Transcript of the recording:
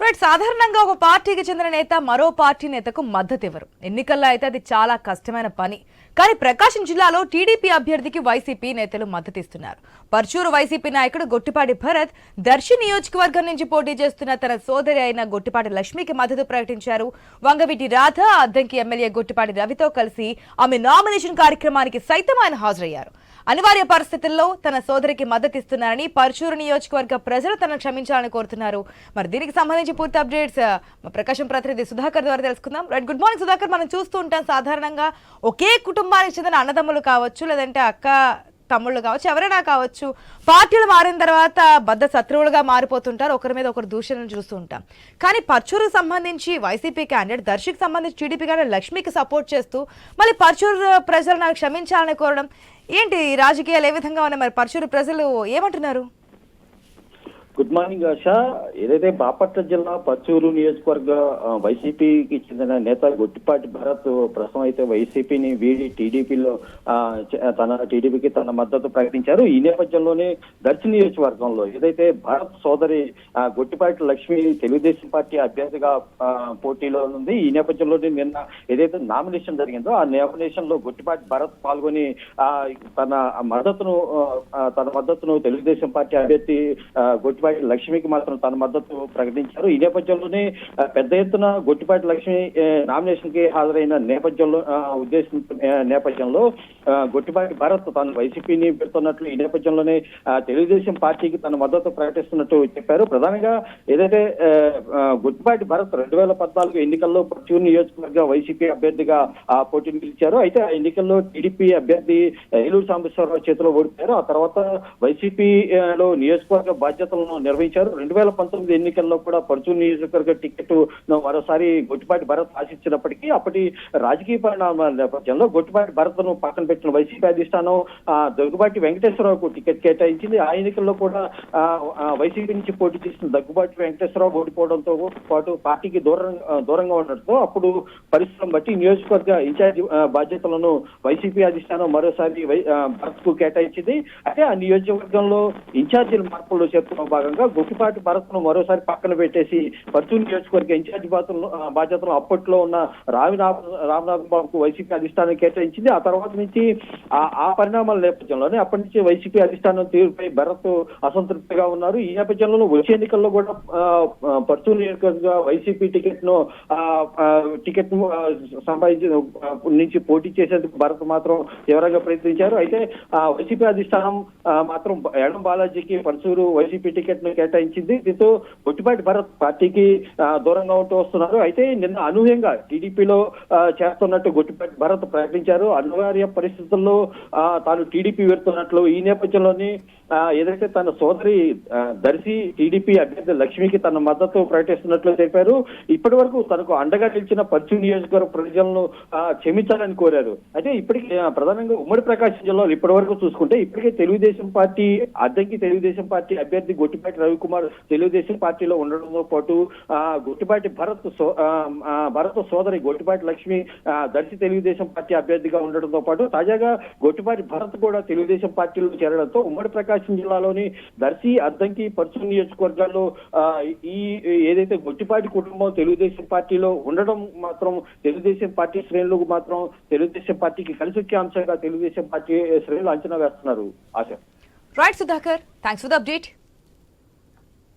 Right సాధారణంగా ఒక పార్టీకి చెందిన నేత మరో పార్టీ నేతకు మద్దతు ఇవ్వరు ఎన్నికల్లో అయితే అది చాలా కష్టమైన పని. కానీ ప్రకాశం జిల్లాలో టీడీపీ అభ్యర్థికి వైసీపీ నేతలు మద్దతిస్తున్నారు. పర్చూరు వైసీపీ నాయకుడు గొట్టిపాటి భరత్ దర్శి నియోజకవర్గం నుంచి పోటీ చేస్తున్న తన సోదరి అయిన గొట్టిపాటి లక్ష్మికి మద్దతు ప్రకటించారు. వంగవీటి రాధ అద్దంకి ఎమ్మెల్యే గొట్టిపాటి రవితో కలిసి ఆమె నామినేషన్ కార్యక్రమానికి సైతం ఆయన హాజరయ్యారు. అనివార్య పరిస్థితుల్లో తన సోదరికి మద్దతిస్తున్నారని పరుచూరు నియోజకవర్గ ప్రజలు తనను క్షమించాలని కోరుతున్నారు. మరి దీనికి సంబంధించి పూర్తి అప్డేట్స్ మా ప్రకాశం ప్రతినిధి సుధాకర్ ద్వారా తెలుసుకుందాం. Right good morning Sudhakar. మనం చూస్తూ ఉంటాం సాధారణంగా ఒకే కుటుంబానికి చెందిన అన్నదమ్ములు కావచ్చు లేదంటే అక్క తమ్ముళ్ళు కావచ్చు ఎవరైనా కావచ్చు పార్టీలు మారిన తర్వాత బద్ద శత్రువులుగా మారిపోతుంటారు. ఒకరి మీద ఒకరు దూషణలు చూస్తూ ఉంటాం. కానీ పర్చూరుకు సంబంధించి వైసీపీ క్యాండిడేట్ దర్శికి సంబంధించి టీడీపీ క్యాండిడేట్ లక్ష్మికి సపోర్ట్ చేస్తూ మళ్ళీ పర్చూరు ప్రజలు నాకు క్షమించాలని కోరడం ఏంటి రాజకీయాలు ఏ విధంగా ఉన్నాయి? మరి పర్చూరు ప్రజలు ఏమంటున్నారు? గుడ్ మార్నింగ్ ఆశ ఏదైతే బాపట్ల జిల్లా పచ్చూరు నియోజకవర్గ వైసీపీకి చెందిన నేత గొట్టిపాటి భరత్ ప్రస్తుతం అయితే వైసీపీని వీడి టీడీపీలో తన టీడీపీకి తన మద్దతు ప్రకటించారు. ఈ నేపథ్యంలోనే దర్శి నియోజకవర్గంలో ఏదైతే భరత్ సోదరి ఆ, గొట్టిపాటి లక్ష్మి తెలుగుదేశం పార్టీ అభ్యర్థిగా పోటీలో ఉంది. ఈ నేపథ్యంలోనే నిన్న ఏదైతే నామినేషన్ జరిగిందో ఆ నామినేషన్లో గొట్టిపాటి భరత్ పాల్గొని తన మద్దతును తన మద్దతును తెలుగుదేశం పార్టీ అభ్యర్థి ఆ, గొట్టిపాటి లక్ష్మికి మాత్రం తన మద్దతు ప్రకటించారు. ఈ నేపథ్యంలోనే పెద్ద ఎత్తున గొట్టిపాటి లక్ష్మి నామినేషన్కి హాజరైన నేపథ్యంలో ఉద్దేశం నేపథ్యంలో గొట్టిపాటి భరత్ తాను వైసీపీని పెడుతున్నట్లు ఈ నేపథ్యంలోనే తెలుగుదేశం పార్టీకి తన మద్దతు ప్రకటిస్తున్నట్టు చెప్పారు. ప్రధానంగా ఏదైతే గుట్టిపాటి భరత్ రెండు వేల పద్నాలుగు ఎన్నికల్లో పచ్చూరు నియోజకవర్గ వైసీపీ అభ్యర్థిగా ఆ పోటీని పిలిచారు అయితే ఆ ఎన్నికల్లో టీడీపీ అభ్యర్థి ఏలూరు సాంబశివరావు చేతిలో ఓడిపోయారు. ఆ తర్వాత వైసీపీ లో నియోజకవర్గ బాధ్యతలను నిర్వహించారు. రెండు వేల పంతొమ్మిది ఎన్నికల్లో కూడా పరుచూరు నియోజకవర్గ టికెట్ మరోసారి గొట్టిపాటి భరత్ ఆశించినప్పటికీ అప్పటి రాజకీయ పరిణామాల నేపథ్యంలో గొట్టిపాటి భరత్ను పక్కన పెట్టిన వైసీపీ అధిష్టానం ఆ, దగ్గుబాటి వెంకటేశ్వరరావుకు టికెట్ కేటాయించింది. ఆ ఎన్నికల్లో కూడా వైసీపీ నుంచి పోటీ చేసిన దగ్గుబాటి వెంకటేశ్వరరావు ఓడిపోవడంతో పాటు పార్టీకి దూరం దూరంగా ఉండడంతో అప్పుడు పరిస్థితులను బట్టి నియోజకవర్గ ఇన్ఛార్జి బాధ్యతలను వైసీపీ అధిష్టానం మరోసారి భరత్కు కేటాయించింది. అయితే ఆ నియోజకవర్గంలో ఇన్ఛార్జీల మార్పులు చేస్తున్న భాగంగా గుట్టిపాటి భరత్ను మరోసారి పక్కన పెట్టేసి పర్చూలు నియోజకవర్గ ఇన్ఛార్జ్ బాధ్యతలు బాధ్యతలు అప్పట్లో ఉన్న రామినాథ రామనాథ్ బాబుకు వైసీపీ అధిష్టానం కేటాయించింది. ఆ తర్వాత నుంచి ఆ పరిణామాల నేపథ్యంలోనే అప్పటి నుంచి వైసీపీ అధిష్టానం తీరుపై భరత్ అసంతృప్తిగా ఉన్నారు. ఈ నేపథ్యంలో వచ్చే ఎన్నికల్లో కూడా ఆ, నియోజకవర్గ వైసీపీ టికెట్ను ఆ, టికెట్ను సంపాదించి నుంచి పోటీ చేసేందుకు భరత్ మాత్రం తీవ్రంగా ప్రయత్నించారు. అయితే ఆ, వైసీపీ అధిష్టానం మాత్రం ఎడం బాలాజీకి పర్చూరు వైసీపీ టికెట్ ను కేటాయించింది. దీంతో బొట్టిపాటి భరత్ పార్టీకి దూరంగా ఉంటూ వస్తున్నారు. అయితే నిన్న అనూహ్యంగా టీడీపీలో చేస్తున్నట్టు గొట్టిపాటి భరత్ ప్రకటించారు. అనివార్య పరిస్థితుల్లో తాను టీడీపీ వెళ్తున్నట్లు ఈ నేపథ్యంలోని ఏదైతే తన సోదరి దర్శి టీడీపీ అభ్యర్థి లక్ష్మికి తన మద్దతు ప్రకటిస్తున్నట్లు తెలిపారు. ఇప్పటి వరకు తనకు అండగా నిలిచిన పశ్చిమ నియోజకవర్గ ప్రజలను క్షమించాలని కోరారు. అయితే ఇప్పటికి ప్రధానంగా ఉమ్మడి ప్రకాశం జిల్లాలో ఇప్పటి వరకు చూసుకుంటే ఇప్పటికే తెలుగుదేశం పార్టీ అద్దెకి తెలుగుదేశం పార్టీ అభ్యర్థి గొట్టిపాటి రవికుమార్ తెలుగుదేశం పార్టీలో ఉండడంతో పాటు ఆ, గొట్టిపాటి భరత్ సో- భరత్ సోదరి గొట్టిపాటి లక్ష్మి దర్శి తెలుగుదేశం పార్టీ అభ్యర్థిగా ఉండడంతో పాటు తాజాగా గొట్టిపాటి భరత్ కూడా తెలుగుదేశం పార్టీలో చేరడంతో ఉమ్మడి ప్రకాశం జిల్లాలోని దర్శి అద్దంకి పరుచు నియోజకవర్గాల్లో ఈ ఏదైతే గొట్టిపాటి కుటుంబం తెలుగుదేశం పార్టీలో ఉండడం మాత్రం తెలుగుదేశం పార్టీ శ్రేణులకు మాత్రం తెలుగుదేశం పార్టీకి కలిసి వచ్చే అంశంగా తెలుగుదేశం పార్టీ శ్రేణులు అంచనా వేస్తున్నారు. ఆశ. Right Sudhakar thanks for the update